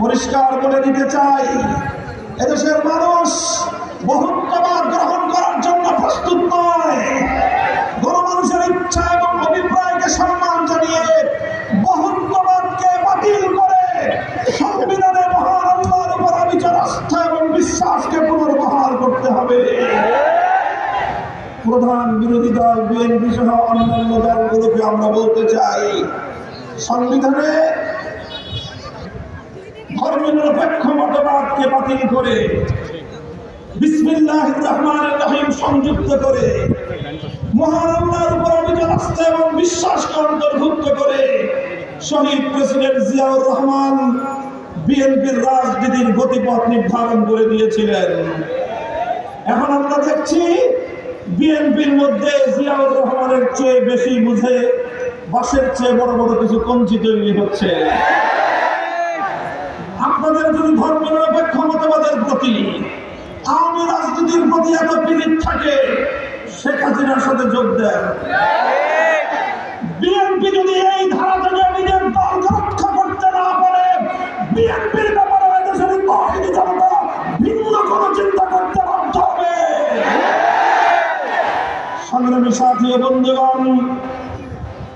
পরিষ্কার করে দিতে চাই। এদেশের মানুষ বহুত্ববাদ গ্রহণ করার জন্য প্রস্তুত নয়। ইচ্ছা এবং অভিপ্রায়কে সম্মান জানিয়ে বহুত্ববাদকে বাতিল করে সংবিধানে উপর আস্থা এবং বিশ্বাসকে পুনর্বহাল করতে হবে। প্রধান বিরোধী দল, বিএনপি সহ অন্যান্য দলগুলোকে আমরা বলতে চাই, সংবিধানে ধর্মনিরপেক্ষ মতবাদকে বাতিল করে বিসমিল্লাহ রহমান রহিম সংযুক্ত করে, মহান আল্লাহর উপর অবিচল আস্থা এবং বিশ্বাসকে অন্তর্ভুক্ত করে, শহীদ প্রেসিডেন্ট জিয়াউর রহমান বিএনপির রাজনীতির গতিপথ নির্ধারণ করে দিয়েছিলেন। এখন আমরা দেখছি বিএনপির মধ্যে জিয়াউর রহমানের চেয়ে বেশি বুঝে বাসের চেয়ে বড় বড় কিছু কঞ্চি তৈরি হচ্ছে। আপনাদের যদি ধর্মনিরপেক্ষ মতবাদের প্রতি আওয়ামী রাজনীতির প্রতি এত পীড়িত থাকে, শেখ হাসিনার সাথে যোগ দেন। বিএনপি যদি এই ধারা থেকে নিজের দলকে রক্ষা করতে না পারে, বিএনপির ব্যাপারে দেশের তহিদি জনতা ভিন্ন কোনো চিন্তা করতে বাধ্য হবে। সংগ্রামী সাথী বন্ধুগণ,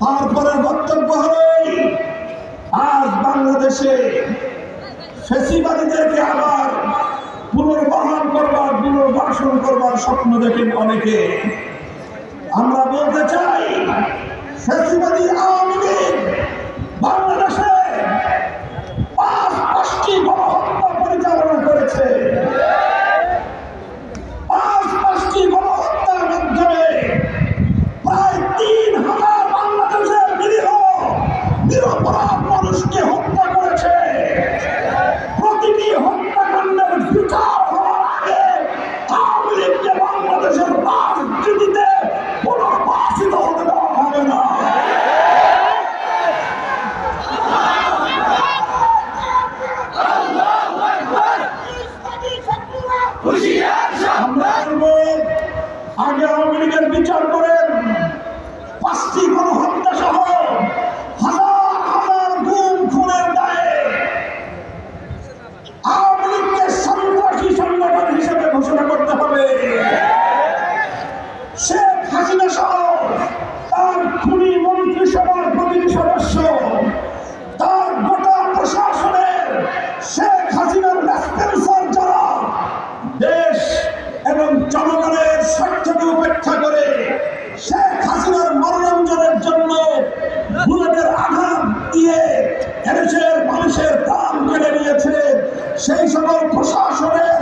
তারপরের বক্তব্য হলো, আজ বাংলাদেশে ফেসিবাদীদেরকে আবার পুনর্বহাল করবার, পুনর্বাসন করবার স্বপ্ন দেখেন অনেকে। আমরা বলতে চাই, ফেসিবাদী আওয়ামী লীগ এদেশের মানুষের দাম কেড়ে নিয়েছে। সেই সকল প্রশাসনের